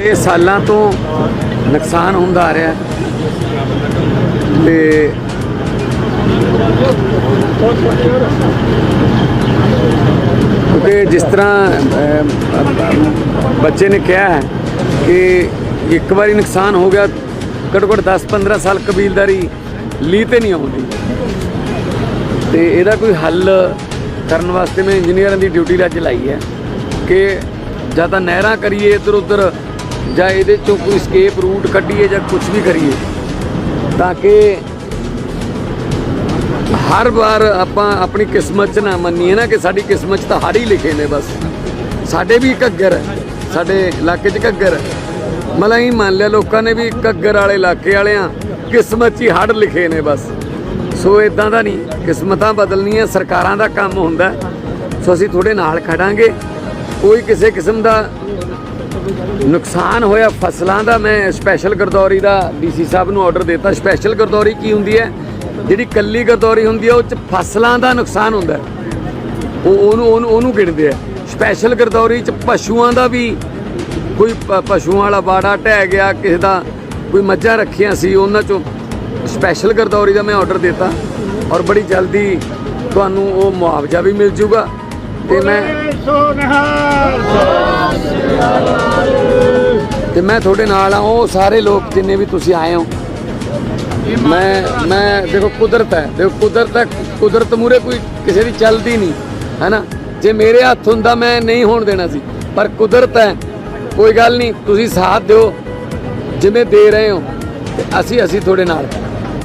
ਇਹ ਸਾਲਾਂ ਤੋਂ ਨੁਕਸਾਨ ਹੁੰਦਾ ਆ ਰਿਹਾ। ਤੇ ਕਿਉਂਕਿ ਜਿਸ ਤਰ੍ਹਾਂ ਬੱਚੇ ਨੇ ਕਿਹਾ ਹੈ ਕਿ ਇੱਕ ਵਾਰੀ ਨੁਕਸਾਨ ਹੋ ਗਿਆ, ਘੱਟੋ ਘੱਟ 10-15 ਸਾਲ ਕਬੀਲਦਾਰੀ ਲੀ ਤੇ ਨਹੀਂ ਆਉਂਦੀ। ਤੇ ਇਹਦਾ ਕੋਈ ਹੱਲ ਕਰਨ ਵਾਸਤੇ ਮੈਂ ਇੰਜੀਨੀਅਰਾਂ ਦੀ ਡਿਊਟੀ ਅੱਜ ਲਾਈ ਹੈ ਕਿ ਜਾਂ ਤਾਂ ਨਹਿਰਾਂ ਕਰੀਏ ਇੱਧਰ ਉੱਧਰ ਜਾਂ ਇਹਦੇ ਚੋਂ ਕੋਈ ਸਕੇਪ ਰੂਟ ਕੱਢੀਏ ਜਾਂ ਕੁਝ ਵੀ ਕਰੀਏ, ਤਾਂ ਕਿ ਹਰ ਵਾਰ ਆਪਾਂ ਆਪਣੀ ਕਿਸਮਤ 'ਚ ਨਾ ਮੰਨੀਏ ਨਾ ਕਿ ਸਾਡੀ ਕਿਸਮਤ 'ਚ ਤਾਂ ਹੜ ਹੀ ਲਿਖੇ ਨੇ ਬਸ। ਸਾਡੇ ਵੀ ਘੱਗਰ ਹੈ, ਸਾਡੇ ਇਲਾਕੇ 'ਚ ਘੱਗਰ ਹੈ। ਮਲਾ ਹੀ ਮੰਨ ਲਿਆ ਲੋਕਾਂ ਨੇ ਵੀ ਘੱਗਰ ਵਾਲੇ ਇਲਾਕੇ ਵਾਲਿਆਂ ਕਿਸਮਤ 'ਚ ਹੀ ਹੜ ਲਿਖੇ ਨੇ ਬਸ। ਸੋ ਇਦਾਂ ਦਾ ਨਹੀਂ, ਕਿਸਮਤਾਂ ਬਦਲਣੀਆਂ ਸਰਕਾਰਾਂ ਦਾ ਕੰਮ ਹੁੰਦਾ ਸੋ ਅਸੀਂ ਤੁਹਾਡੇ ਨਾਲ ਖੜਾਂਗੇ। ਕੋਈ ਕਿਸੇ ਕਿਸਮ ਦਾ ਨੁਕਸਾਨ ਹੋਇਆ ਫਸਲਾਂ ਦਾ, ਮੈਂ ਸਪੈਸ਼ਲ ਗਰਦੌਰੀ ਦਾ ਡੀਸੀ ਸਾਹਿਬ ਨੂੰ ਆਰਡਰ ਦਿੱਤਾ। ਸਪੈਸ਼ਲ ਗਰਦੌਰੀ ਕੀ ਹੁੰਦੀ ਹੈ? ਜਿਹੜੀ ਕੱਲੀ ਗਰਦੌਰੀ ਹੁੰਦੀ ਹੈ, ਉਹ ਚ ਫਸਲਾਂ ਦਾ ਨੁਕਸਾਨ ਹੁੰਦਾ ਉਹ, ਉਹਨੂੰ ਉਹਨੂੰ ਉਹਨੂੰ ਗਿਣਦੇ ਆ। ਸਪੈਸ਼ਲ ਗਰਦੌਰੀ ਚ ਪਸ਼ੂਆਂ ਦਾ ਵੀ ਕੋਈ ਪ- ਪਸ਼ੂਆਂ ਵਾਲਾ ਬਾੜਾ ਢਹਿ ਗਿਆ, ਕਿਸੇ ਦਾ ਕੋਈ ਮੱਝਾਂ ਰੱਖੀਆਂ ਸੀ, ਉਹਨਾਂ ਚੋਂ ਸਪੈਸ਼ਲ ਗਰਦੌਰੀ ਦਾ ਮੈਂ ਆਰਡਰ ਦਿੱਤਾ ਔਰ ਬੜੀ ਜਲਦੀ ਤੁਹਾਨੂੰ ਉਹ ਮੁਆਵਜ਼ਾ ਵੀ ਮਿਲ ਜੂਗਾ ਤੇ ਮੈਂ ਤੇ ਮੈਂ ਤੁਹਾਡੇ ਨਾਲ ਆ ਉਹ ਸਾਰੇ ਲੋਕ ਜਿੰਨੇ ਵੀ ਤੁਸੀਂ ਆਏ ਹੋ। ਮੈਂ ਮੈਂ ਦੇਖੋ ਕੁਦਰਤ ਹੈ ਦੇਖੋ ਕੁਦਰਤ ਹੈ ਕੁਦਰਤ ਮੂਰੇ ਕੋਈ ਕਿਸੇ ਦੀ ਚੱਲਦੀ ਨਹੀਂ ਹੈਨਾ ਜੇ ਮੇਰੇ ਹੱਥ ਹੁੰਦਾ ਮੈਂ ਨਹੀਂ ਹੋਣ ਦੇਣਾ ਸੀ ਪਰ ਕੁਦਰਤ ਹੈ ਕੋਈ ਗੱਲ ਨਹੀਂ ਤੁਸੀਂ ਸਾਥ ਦਿਓ ਜਿਵੇਂ ਦੇ ਰਹੇ ਹੋ। ਅਸੀਂ ਅਸੀਂ ਤੁਹਾਡੇ ਨਾਲ